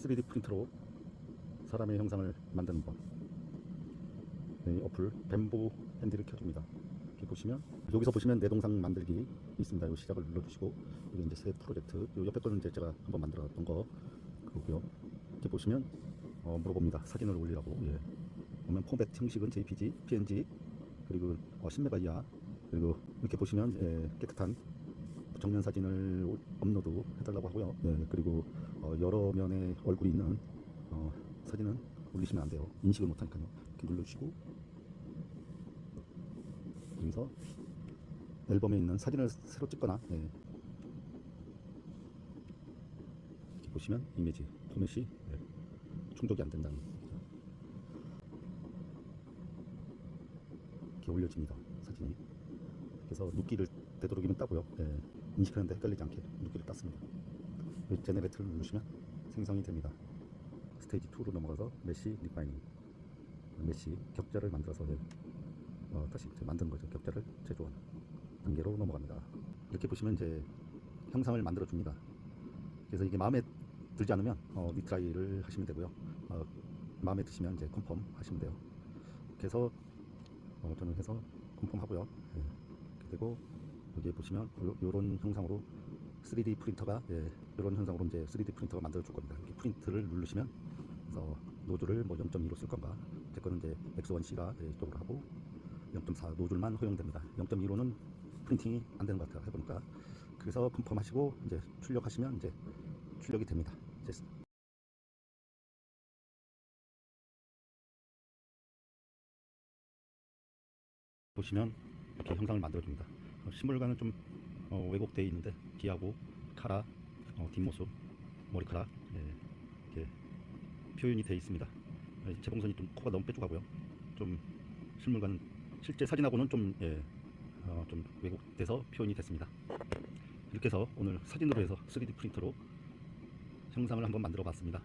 3D 프린터로 사람의 형상을 만드는 법. 네, 이 어플 뱀보 핸디를 켜줍니다. 이렇게 보시면 여기서 보시면 내 동상 만들기 있습니다. 이 시작을 눌러주시고 여기 이제 새 프로젝트. 이 옆에 거는 이제 제가 한번 만들어놨던 거 그거고요. 이렇게 보시면 어, 물어봅니다. 사진을 올리라고. 예. 보면 포맷 형식은 JPG, PNG 그리고 어, 10메가 이하 그리고 이렇게 보시면 예, 깨끗한 정면 사진을 올- 업로드 해달라고 하고요. 예, 그리고 어, 여러 면의 얼굴이 있는 어, 사진은 올리시면 안 돼요. 인식을 못하니까요. 이렇게 눌러주시고 여기서 앨범에 있는 사진을 새로 찍거나 예. 이렇게 보시면 이미지 포맷이 예, 충족이 안 된다는 이렇게 올려집니다. 사진이. 그래서 눕기를 되도록이면 따고요. 예, 인식하는데 헷갈리지 않게 눕기를 땄습니다. 이 제네레이트를 누르시면 생성이 됩니다. 스테이지 2로 넘어가서 메시 리파이닝 메시 격자를 만들어서 예, 어, 다시 이제 만드는 거죠. 격자를 제조하는 단계로 넘어갑니다. 이렇게 보시면 이제 형상을 만들어 줍니다. 그래서 이게 마음에 들지 않으면 어, 리트라이를 하시면 되고요. 어, 마음에 드시면 이제 컨펌 하시면 돼요. 그래서 어, 저는 해서 컨펌 하고요. 예, 이렇게 되고 여기에 보시면 요, 요런 형상으로 3D 프린터가 예, 이런 현상으로 이제 3D 프린터가 만들어 줄 겁니다. 이렇게 프린트를 누르시면 그래서 노즐을 뭐 0.2로 쓸 건가? 제 거는 이제 X1C라 예, 이쪽으로 하고 0.4 노즐만 허용됩니다. 0.2로는 프린팅이 안 되는 것 같아요. 해보니까 그래서 컨펌하시고 이제 출력하시면 이제 출력이 됩니다. 이제 보시면 이렇게 형상을 만들어 줍니다. 어, 식물과는 좀 어, 왜곡되어 있는데 귀하고 카라, 어, 뒷모습, 머리카락 예, 이렇게 표현이 되어 있습니다. 예, 재봉선이 좀 코가 너무 빼쭉하고요. 좀 실물과는 실제 사진하고는 좀, 예, 어, 좀 왜곡돼서 표현이 됐습니다. 이렇게 해서 오늘 사진으로 해서 3D 프린터로 형상을 한번 만들어 봤습니다.